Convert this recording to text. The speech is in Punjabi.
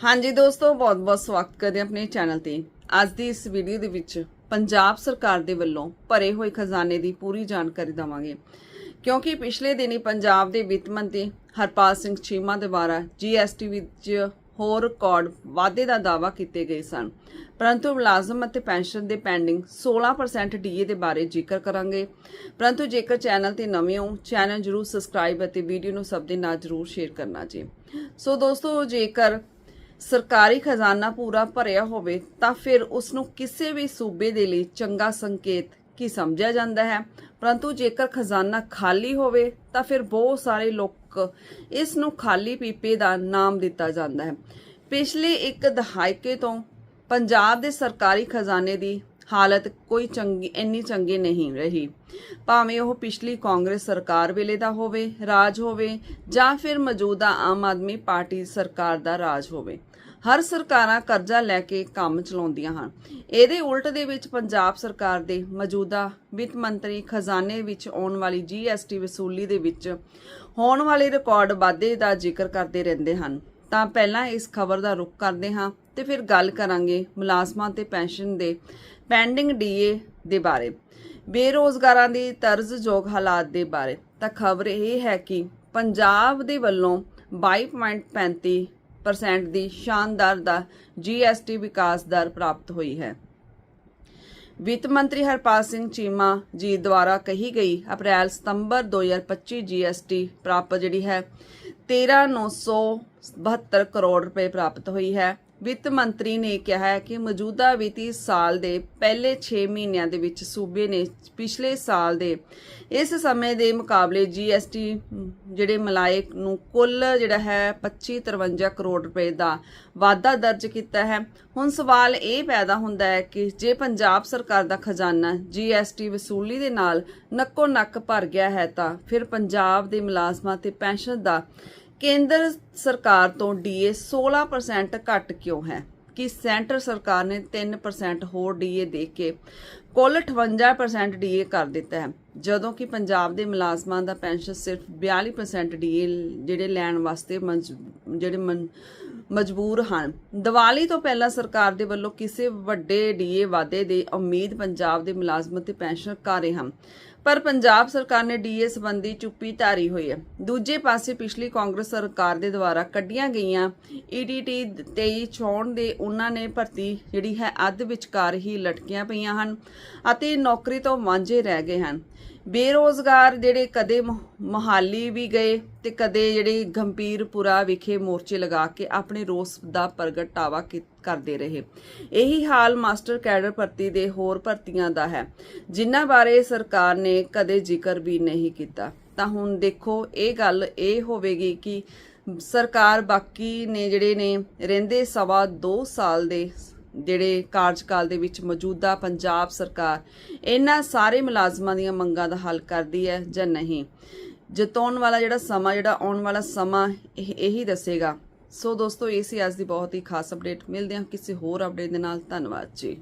ਹਾਂਜੀ ਦੋਸਤੋ, ਬਹੁਤ-ਬਹੁਤ ਸਵਾਗਤ ਕਰਦੇ ਹਾਂ ਆਪਣੇ ਚੈਨਲ ਤੇ। ਅੱਜ ਦੀ ਇਸ ਵੀਡੀਓ ਦੇ ਵਿੱਚ ਪੰਜਾਬ ਸਰਕਾਰ ਦੇ ਵੱਲੋਂ ਭਰੇ ਹੋਏ ਖਜ਼ਾਨੇ ਦੀ ਪੂਰੀ ਜਾਣਕਾਰੀ ਦਵਾਂਗੇ। ਕਿਉਂਕਿ ਪਿਛਲੇ ਦਿਨੀ ਪੰਜਾਬ ਦੇ ਵਿੱਤ ਮੰਤਰੀ ਹਰਪਾਲ ਸਿੰਘ ਚੀਮਾ ਦੇ ਦੁਆਰਾ ਜੀਐਸਟੀ ਵਿੱਚ ਹੋਰ ਰਿਕਾਰਡ ਵਾਧੇ ਦਾ ਦਾਅਵਾ ਕੀਤੇ ਗਏ ਸਨ। ਪਰੰਤੂ ਮੁਲਾਜ਼ਮ ਅਤੇ ਪੈਨਸ਼ਨ ਦੇ ਪੈਂਡਿੰਗ 16% ਡੀਏ ਦੇ ਬਾਰੇ ਜ਼ਿਕਰ ਕਰਾਂਗੇ। ਪਰੰਤੂ ਜੇਕਰ ਚੈਨਲ ਤੇ ਨਵੇਂ ਹੋ, ਚੈਨਲ ਜਰੂਰ ਸਬਸਕ੍ਰਾਈਬ ਅਤੇ ਵੀਡੀਓ ਨੂੰ ਸਭ ਦੇ ਨਾਲ ਜਰੂਰ ਸ਼ੇਅਰ ਕਰਨਾ ਜੀ। ਸੋ ਦੋਸਤੋ, ਜੇਕਰ ਸਰਕਾਰੀ ਖਜ਼ਾਨਾ ਪੂਰਾ ਭਰਿਆ ਹੋਵੇ ਤਾਂ ਫਿਰ ਉਸ ਨੂੰ ਕਿਸੇ ਵੀ ਸੂਬੇ ਦੇ ਲਈ ਚੰਗਾ ਸੰਕੇਤ ਕੀ ਸਮਝਿਆ ਜਾਂਦਾ ਹੈ? ਪਰੰਤੂ ਜੇਕਰ ਖਜ਼ਾਨਾ ਖਾਲੀ ਹੋਵੇ ਤਾਂ ਫਿਰ ਬਹੁਤ ਸਾਰੇ ਲੋਕ ਇਸ ਨੂੰ ਖਾਲੀ ਪੀਪੇ ਦਾ ਨਾਮ ਦਿੱਤਾ ਜਾਂਦਾ ਹੈ। ਪਿਛਲੇ ਇੱਕ ਦਹਾਕੇ ਤੋਂ ਪੰਜਾਬ ਦੇ ਸਰਕਾਰੀ ਖਜ਼ਾਨੇ ਦੀ ਹਾਲਤ ਕੋਈ ਚੰਗੀ, ਇੰਨੀ ਚੰਗੀ ਨਹੀਂ ਰਹੀ। ਭਾਵੇਂ ਉਹ ਪਿਛਲੀ ਕਾਂਗਰਸ ਸਰਕਾਰ ਵੇਲੇ ਦਾ ਹੋਵੇ, ਰਾਜ ਹੋਵੇ, ਜਾਂ ਫਿਰ ਮੌਜੂਦਾ ਆਮ ਆਦਮੀ ਪਾਰਟੀ ਸਰਕਾਰ ਦਾ ਰਾਜ ਹੋਵੇ। ਹਰ ਸਰਕਾਰਾਂ ਕਰਜ਼ਾ ਲੈ ਕੇ ਕੰਮ ਚਲਾਉਂਦੀਆਂ ਹਨ। ਇਹਦੇ ਉਲਟ ਦੇ ਵਿੱਚ ਪੰਜਾਬ ਸਰਕਾਰ ਦੇ ਮੌਜੂਦਾ ਵਿੱਤ ਮੰਤਰੀ ਖਜ਼ਾਨੇ ਵਿੱਚ ਆਉਣ ਵਾਲੀ ਜੀਐਸਟੀ ਵਸੂਲੀ ਦੇ ਵਿੱਚ ਹੋਣ ਵਾਲੇ ਰਿਕਾਰਡ ਵਾਧੇ ਦਾ ਜ਼ਿਕਰ ਕਰਦੇ ਰਹਿੰਦੇ ਹਨ। ਤਾਂ ਪਹਿਲਾਂ ਇਸ ਖਬਰ ਦਾ ਰੁਖ ਕਰਦੇ ਹਾਂ ਤੇ ਫਿਰ ਗੱਲ ਕਰਾਂਗੇ ਮੁਲਾਜ਼ਮਾਂ ਤੇ ਪੈਨਸ਼ਨ ਦੇ ਪੈਂਡਿੰਗ ਡੀਏ ਦੇ ਬਾਰੇ, ਬੇਰੋਜ਼ਗਾਰਾਂ ਦੀ ਤਰਜ਼ਯੋਗ ਹਾਲਾਤ ਦੇ ਬਾਰੇ। ਤਾਂ ਖਬਰ ਇਹ ਹੈ ਕਿ ਪੰਜਾਬ ਦੇ ਵੱਲੋਂ 22.35% ਦੀ ਸ਼ਾਨਦਾਰ ਦਾ ਜੀਐਸਟੀ ਵਿਕਾਸ ਦਰ ਪ੍ਰਾਪਤ ਹੋਈ ਹੈ। ਵਿੱਤ ਮੰਤਰੀ ਹਰਪਾਲ ਸਿੰਘ ਚੀਮਾ ਜੀ ਦੁਆਰਾ ਕਹੀ ਗਈ ਅਪ੍ਰੈਲ ਸਤੰਬਰ 2025 ਜੀਐਸਟੀ ਪ੍ਰਾਪਤ ਜਿਹੜੀ ਹੈ 13972 ਕਰੋੜ ਰੁਪਏ ਪ੍ਰਾਪਤ ਹੋਈ ਹੈ। ਵਿੱਤ ਮੰਤਰੀ ਨੇ ਕਿਹਾ ਹੈ ਕਿ ਮੌਜੂਦਾ ਵਿੱਤੀ ਸਾਲ ਦੇ ਪਹਿਲੇ 6 ਮਹੀਨਿਆਂ ਦੇ ਵਿੱਚ ਸੂਬੇ ਨੇ ਪਿਛਲੇ ਸਾਲ ਦੇ ਇਸ ਸਮੇਂ ਦੇ ਮੁਕਾਬਲੇ ਜੀਐਸਟੀ, ਜਿਹੜੇ ਮਲਾਏ ਨੂੰ ਕੁੱਲ ਜਿਹੜਾ ਹੈ 2553 ਕਰੋੜ ਰੁਪਏ ਦਾ ਵਾਧਾ ਦਰਜ ਕੀਤਾ ਹੈ। ਹੁਣ ਸਵਾਲ ਇਹ ਪੈਦਾ ਹੁੰਦਾ ਹੈ ਕਿ ਜੇ ਪੰਜਾਬ ਸਰਕਾਰ ਦਾ ਖਜ਼ਾਨਾ ਜੀਐਸਟੀ ਵਸੂਲੀ ਦੇ ਨਾਲ ਨੱਕੋ ਨੱਕ ਭਰ ਗਿਆ ਹੈ ਤਾਂ ਫਿਰ ਪੰਜਾਬ ਦੇ ਮੁਲਾਜ਼ਮਾਂ ਤੇ ਪੈਨਸ਼ਨ ਦਾ ਕੇਂਦਰ ਸਰਕਾਰ ਤੋਂ ਡੀਏ 16% ਘੱਟ ਕਿਉਂ ਹੈ? ਕਿ ਸੈਂਟਰ ਸਰਕਾਰ ਨੇ 3% ਹੋਰ ਡੀਏ ਦੇ ਕੇ ਕੁੱਲ 58% ਡੀਏ ਕਰ ਦਿੱਤਾ ਹੈ? ਜਦੋਂ ਕਿ ਪੰਜਾਬ ਦੇ ਮੁਲਾਜ਼ਮਾਂ ਦਾ ਪੈਨਸ਼ਨ ਸਿਰਫ 42% ਡੀਏ ਜਿਹੜੇ ਲੈਣ ਵਾਸਤੇ ਜਿਹੜੇ ਮਜਬੂਰ ਹਨ। ਦੀਵਾਲੀ ਤੋਂ ਪਹਿਲਾਂ ਸਰਕਾਰ ਦੇ ਵੱਲੋਂ ਕਿਸੇ ਵੱਡੇ ਡੀਏ ਵਾਧੇ ਦੇ ਉਮੀਦ ਪੰਜਾਬ ਦੇ ਮੁਲਾਜ਼ਮ ਤੇ ਪੈਨਸ਼ਨ ਕਰ ਰਹੇ ਹਨ। ਪਰ ਪੰਜਾਬ ਸਰਕਾਰ ਨੇ ਡੀਏ ਸੰਬੰਧੀ ਚੁੱਪੀ ਧਾਰੀ ਹੋਈ ਹੈ। ਦੂਜੇ ਪਾਸੇ ਪਿਛਲੀ ਕਾਂਗਰਸ ਸਰਕਾਰ ਦੇ ਦੁਆਰਾ ਕੱਢੀਆਂ ਗਈਆਂ ਈਡੀਟੀ 23 ਚੋਣ ਦੇ ਉਹਨਾਂ ਨੇ ਭਰਤੀ ਜਿਹੜੀ ਹੈ ਅੱਧ ਵਿਚਕਾਰ ਹੀ ਲਟਕੀਆਂ ਪਈਆਂ ਹਨ ਅਤੇ ਨੌਕਰੀ ਤੋਂ ਵਾਂਝੇ ਰਹਿ ਗਏ ਹਨ। ਬੇਰੋਜ਼ਗਾਰ ਜਿਹੜੇ ਕਦੇ ਮੁ- ਮੁਹਾਲੀ ਵੀ ਗਏ ਤੇ ਕਦੇ ਜਿਹੜੇ ਗੰਭੀਰਪੁਰਾ ਵਿਖੇ ਮੋਰਚੇ ਲਗਾ ਕੇ ਆਪਣੇ ਰੋਸ ਦਾ ਪ੍ਰਗਟਾਵਾ ਕੀਤਾ ਕਰਦੇ ਰਹੇ। ਇਹੀ ਹਾਲ ਮਾਸਟਰ ਕੈਡਰ ਭਰਤੀ ਦੇ ਹੋਰ ਭਰਤੀਆਂ ਦਾ ਹੈ, ਜਿਨ੍ਹਾਂ ਬਾਰੇ ਸਰਕਾਰ ਨੇ ਕਦੇ ਜ਼ਿਕਰ ਵੀ ਨਹੀਂ ਕੀਤਾ। ਤਾਂ ਹੁਣ ਦੇਖੋ, ਇਹ ਗੱਲ ਇਹ ਹੋਵੇਗੀ ਕਿ ਸਰਕਾਰ ਬਾਕੀ ਨੇ ਜਿਹੜੇ ਨੇ, ਰਹਿੰਦੇ ਸਵਾ 2 ਸਾਲ ਦੇ ਜਿਹੜੇ ਕਾਰਜਕਾਲ ਦੇ ਵਿੱਚ ਮੌਜੂਦਾ ਪੰਜਾਬ ਸਰਕਾਰ, ਇਹਨਾਂ ਸਾਰੇ ਮੁਲਾਜ਼ਮਾਂ ਦੀਆਂ ਮੰਗਾਂ ਦਾ ਹੱਲ ਕਰਦੀ ਹੈ ਜਾਂ ਨਹੀਂ? ਜਤਾਉਣ ਵਾਲਾ ਜਿਹੜਾ ਸਮਾਂ, ਜਿਹੜਾ ਆਉਣ ਵਾਲਾ ਸਮਾਂ, ਇਹ ਇਹੀ ਦੱਸੇਗਾ। ਸੋ ਦੋਸਤੋ, ਇਹ ਸੀ ਅੱਜ ਦੀ ਬਹੁਤ ਹੀ ਖਾਸ ਅਪਡੇਟ ਮਿਲਦੇ ਹਾਂ ਕਿਸੇ ਹੋਰ ਅਪਡੇਟ ਦੇ ਨਾਲ। ਧੰਨਵਾਦ ਜੀ।